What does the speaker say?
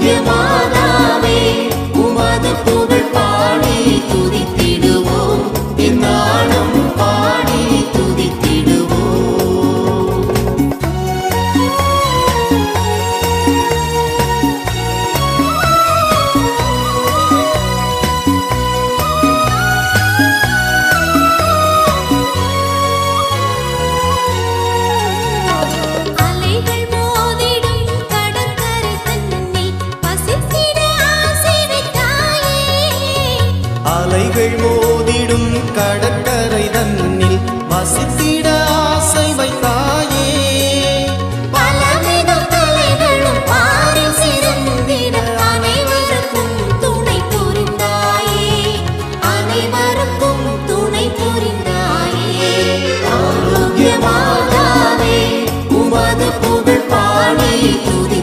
月光。அலைகள் மோதிடும் கடற்கரை